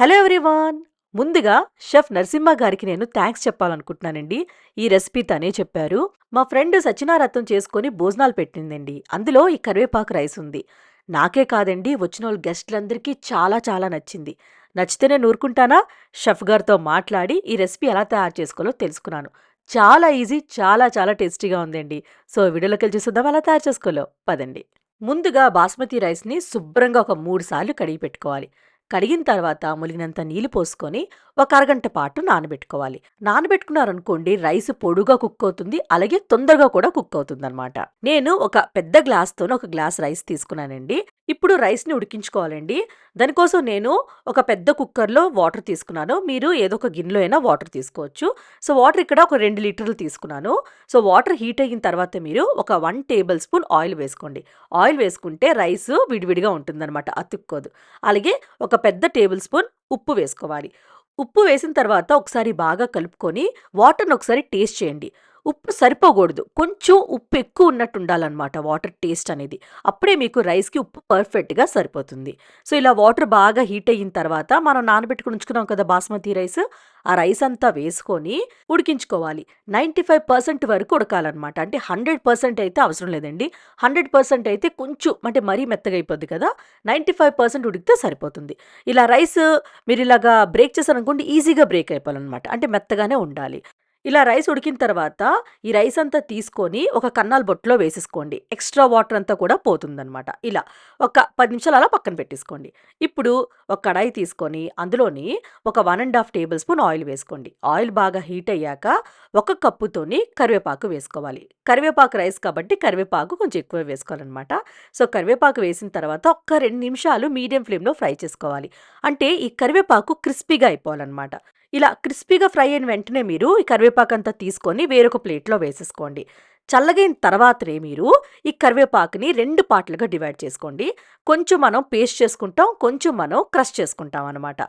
Hello everyone! ముందుగా chef Narasimha గారికి నేను థ్యాంక్స్ చెప్పాలనుకుంటున్నానండి. ఈ రెసిపీ తనే చెప్పారు. మా ఫ్రెండ్ సచినారత్నం చేసుకొని భోజనాలు పెట్టిందండి. అందులో ఈ కరివేపాకు రైస్ ఉంది. నాకే కాదండి వచ్చిన వాళ్ళు గెస్ట్లందరికీ చాలా చాలా నచ్చింది. నచ్చితేనే నూరుకుంటానా? షెఫ్ గారితో మాట్లాడి ఈ రెసిపీ ఎలా తయారు చేసుకోవాలో తెలుసుకున్నాను. చాలా ఈజీ చాలా చాలా టేస్టీగా ఉందండి. సో వీడియోలోకి వెళ్ళి చూద్దాం ఎలా తయారు చేసుకోలో పదండి. ముందుగా బాస్మతి రైస్ని శుభ్రంగా ఒక మూడు సార్లు కడిగి పెట్టుకోవాలి. కడిగిన తర్వాత ములిగినంత నీళ్ళు పోసుకొని ఒక అరగంట పాటు నానబెట్టుకోవాలి. నానబెట్టుకున్నారనుకోండి రైస్ పొడుగా కుక్ అవుతుంది అలాగే తొందరగా కూడా కుక్ అవుతుంది అనమాట నేను ఒక పెద్ద గ్లాస్తో ఒక గ్లాస్ రైస్ తీసుకున్నానండి. ఇప్పుడు రైస్ని ఉడికించుకోవాలండి. దానికోసం నేను ఒక పెద్ద కుక్కర్లో వాటర్ తీసుకున్నాను. మీరు ఏదో ఒక గిన్నెలో అయినా వాటర్ తీసుకోవచ్చు. సో వాటర్ ఇక్కడ ఒక రెండు లీటర్లు తీసుకున్నాను. సో వాటర్ హీట్ అయిన తర్వాత మీరు ఒక వన్ టేబుల్ స్పూన్ ఆయిల్ వేసుకోండి. ఆయిల్ వేసుకుంటే రైస్ విడివిడిగా ఉంటుందన్నమాట అతుక్కోదు. అలాగే ఒక పెద్ద టేబుల్ స్పూన్ ఉప్పు వేసుకోవాలి. ఉప్పు వేసిన తర్వాత ఒకసారి బాగా కలుపుకొని వాటర్ని ఒకసారి టేస్ట్ చేయండి. ఉప్పు సరిపోకూడదు. కొంచెం ఉప్పు ఎక్కువ ఉన్నట్టు ఉండాలన్నమాట వాటర్ టేస్ట్ అనేది. అప్పుడే మీకు రైస్కి ఉప్పు పర్ఫెక్ట్గా సరిపోతుంది. సో ఇలా వాటర్ బాగా హీట్ అయిన తర్వాత మనం నానబెట్టుకుని ఉంచుకున్నాం కదా బాస్మతి రైస్. ఆ రైస్ అంతా వేసుకొని ఉడికించుకోవాలి. నైంటీ ఫైవ్ పర్సెంట్ వరకు ఉడకాలన్నమాట. అంటే హండ్రెడ్ పర్సెంట్ అయితే అవసరం లేదండి. హండ్రెడ్ పర్సెంట్ అయితే కొంచెం అంటే మరీ మెత్తగా అయిపోద్ది కదా. నైంటీ ఫైవ్ పర్సెంట్ ఉడికితే సరిపోతుంది. ఇలా రైస్ మీరు ఇలాగా బ్రేక్ చేశారనుకోండి ఈజీగా బ్రేక్ అయిపోవాలన్నమాట. అంటే మెత్తగానే ఉండాలి. ఇలా రైస్ ఉడికిన తర్వాత ఈ రైస్ అంతా తీసుకొని ఒక కన్నాల బొట్టులో వేసేసుకోండి. ఎక్స్ట్రా వాటర్ అంతా కూడా పోతుందనమాట ఇలా ఒక పది నిమిషాలు అలా పక్కన పెట్టేసుకోండి. ఇప్పుడు ఒక కడాయి తీసుకొని అందులోని ఒక one and half tablespoon oil వేసుకోండి. ఆయిల్ బాగా హీట్ అయ్యాక ఒక కప్పుతోని కరివేపాకు వేసుకోవాలి. కరివేపాకు రైస్ కాబట్టి కరివేపాకు కొంచెం ఎక్కువ వేసుకోవాలన్నమాట. సో కరివేపాకు వేసిన తర్వాత ఒక్క రెండు నిమిషాలు మీడియం ఫ్లేమ్లో ఫ్రై చేసుకోవాలి. అంటే ఈ కరివేపాకు క్రిస్పీగా అయిపోవాలన్నమాట. ఇలా క్రిస్పీగా ఫ్రై అయిన వెంటనే మీరు ఈ కరివేపాకు కరివేపాకంతా తీసుకొని వేరొక ప్లేట్లో వేసేసుకోండి. చల్లగైన తర్వాతనే మీరు ఈ కరివేపాకుని రెండు పార్ట్లుగా డివైడ్ చేసుకోండి. కొంచెం మనం పేస్ట్ చేసుకుంటాం కొంచెం మనం క్రష్ చేసుకుంటాం అనమాట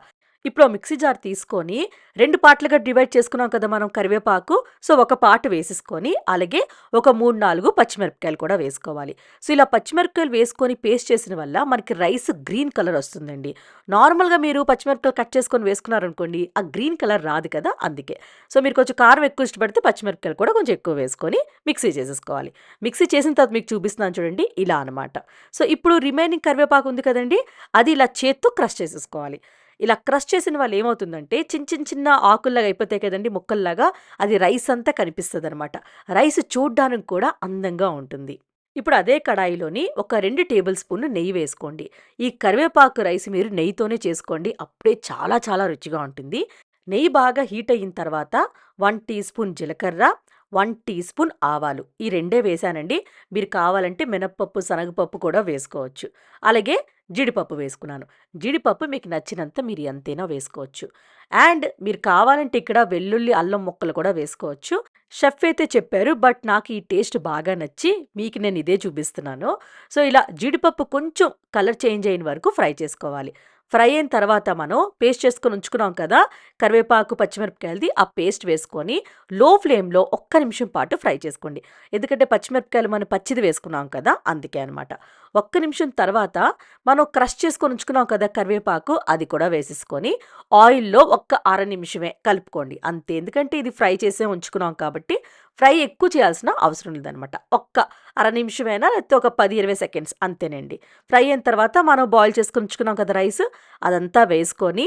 ఇప్పుడు మిక్సీ జార్ తీసుకొని రెండు పార్ట్లుగా డివైడ్ చేసుకున్నాం కదా మనం కరివేపాకు. సో ఒక పార్ట్ వేసేసుకొని అలాగే ఒక మూడు నాలుగు పచ్చిమిరపకాయలు కూడా వేసుకోవాలి. సో ఇలా పచ్చిమిరపకాయలు వేసుకొని పేస్ట్ చేసిన వల్ల మనకి రైస్ గ్రీన్ కలర్ వస్తుందండి. నార్మల్గా మీరు పచ్చిమిరపకాయలు కట్ చేసుకొని వేసుకున్నారనుకోండి ఆ గ్రీన్ కలర్ రాదు కదా అందుకే. సో మీరు కొంచెం కారం ఎక్కువ ఇష్టపడితే పచ్చిమిరపకాయలు కూడా కొంచెం ఎక్కువ వేసుకొని మిక్సీ చేసేసుకోవాలి. మిక్సీ చేసిన తర్వాత మీకు చూపిస్తున్నాను చూడండి ఇలా అనమాట సో ఇప్పుడు రిమైనింగ్ కరివేపాకు ఉంది కదండి అది ఇలా చేత్తో క్రష్ చేసేసుకోవాలి. ఇలా క్రష్ చేసిన వాళ్ళు ఏమవుతుందంటే చిన్న చిన్న చిన్న ఆకుల్లాగా అయిపోతాయి కదండి ముక్కల్లాగా. అది రైస్ అంతా కనిపిస్తుంది అనమాట రైస్ చూడ్డానికి కూడా అందంగా ఉంటుంది. ఇప్పుడు అదే కడాయిలోని ఒక రెండు టేబుల్ స్పూన్ నెయ్యి వేసుకోండి. ఈ కరివేపాకు రైస్ మీరు నెయ్యితోనే చేసుకోండి. అప్పుడే చాలా చాలా రుచిగా ఉంటుంది. నెయ్యి బాగా హీట్ అయిన తర్వాత వన్ టీ స్పూన్ జీలకర్ర వన్ టీ స్పూన్ ఆవాలు. ఈ రెండే వేశానండి మీరు కావాలంటే మినప్పప్పు శనగపప్పు కూడా వేసుకోవచ్చు. అలాగే జీడిపప్పు వేసుకున్నాను. జీడిపప్పు మీకు నచ్చినంత మీరు ఎంతైనా వేసుకోవచ్చు. అండ్ మీరు కావాలంటే ఇక్కడ వెల్లుల్లి అల్లం ముక్కలు కూడా వేసుకోవచ్చు. షెఫ్ అయితే చెప్పారు బట్ నాకు ఈ టేస్ట్ బాగా నచ్చి మీకు నేను ఇదే చూపిస్తున్నాను. సో ఇలా జీడిపప్పు కొంచెం కలర్ చేంజ్ అయిన వరకు ఫ్రై చేసుకోవాలి. ఫ్రై అయిన తర్వాత మనం పేస్ట్ చేసుకొని ఉంచుకున్నాం కదా కరివేపాకు పచ్చిమిరపకాయలది ఆ పేస్ట్ వేసుకొని లో ఫ్లేమ్లో ఒక్క నిమిషం పాటు ఫ్రై చేసుకోండి. ఎందుకంటే పచ్చిమిరపకాయలు మనం పచ్చిది వేసుకున్నాం కదా అందుకే అనమాట ఒక్క నిమిషం తర్వాత మనం క్రష్ చేసుకొని ఉంచుకున్నాం కదా కరివేపాకు అది కూడా వేసేసుకొని ఆయిల్లో ఒక్క అర నిమిషమే కలుపుకోండి. అంతే ఎందుకంటే ఇది ఫ్రై చేసే ఉంచుకున్నాం కాబట్టి ఫ్రై ఎక్కువ చేయాల్సిన అవసరం లేదనమాట. ఒక్క అర నిమిషమైనా లేకపోతే ఒక పది ఇరవై సెకండ్స్ అంతేనండి. ఫ్రై అయిన తర్వాత మనం బాయిల్ చేసుకొని ఉంచుకున్నాం కదా రైస్ అదంతా వేసుకొని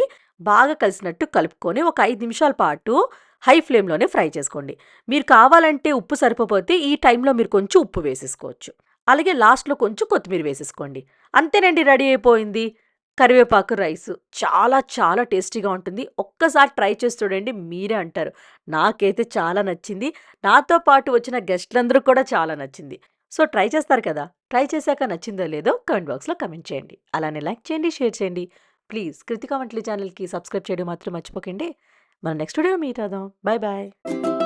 బాగా కలిసినట్టు కలుపుకొని ఒక ఐదు నిమిషాల పాటు హై ఫ్లేమ్లోనే ఫ్రై చేసుకోండి. మీరు కావాలంటే ఉప్పు సరిపోతే ఈ టైంలో మీరు కొంచెం ఉప్పు వేసేసుకోవచ్చు. అలాగే లాస్ట్లో కొంచెం కొత్తిమీర వేసేసుకోండి. అంతేనండి రెడీ అయిపోయింది. కరివేపాకు రైస్ చాలా చాలా టేస్టీగా ఉంటుంది. ఒక్కసారి ట్రై చేసి చూడండి మీరే అంటారు. నాకైతే చాలా నచ్చింది. నాతో పాటు వచ్చిన గెస్ట్లందరూ కూడా చాలా నచ్చింది. సో ట్రై చేస్తారు కదా? ట్రై చేశాక నచ్చిందో లేదో కమెంట్ బాక్స్లో కమెంట్ చేయండి. అలానే లైక్ చేయండి షేర్ చేయండి. ప్లీజ్ కృతికా వంటలి ఛానల్కి సబ్స్క్రైబ్ చేయడం మాత్రం మర్చిపోకండి. మన నెక్స్ట్ వీడియో మీట్ అవుదాం. Bye bye.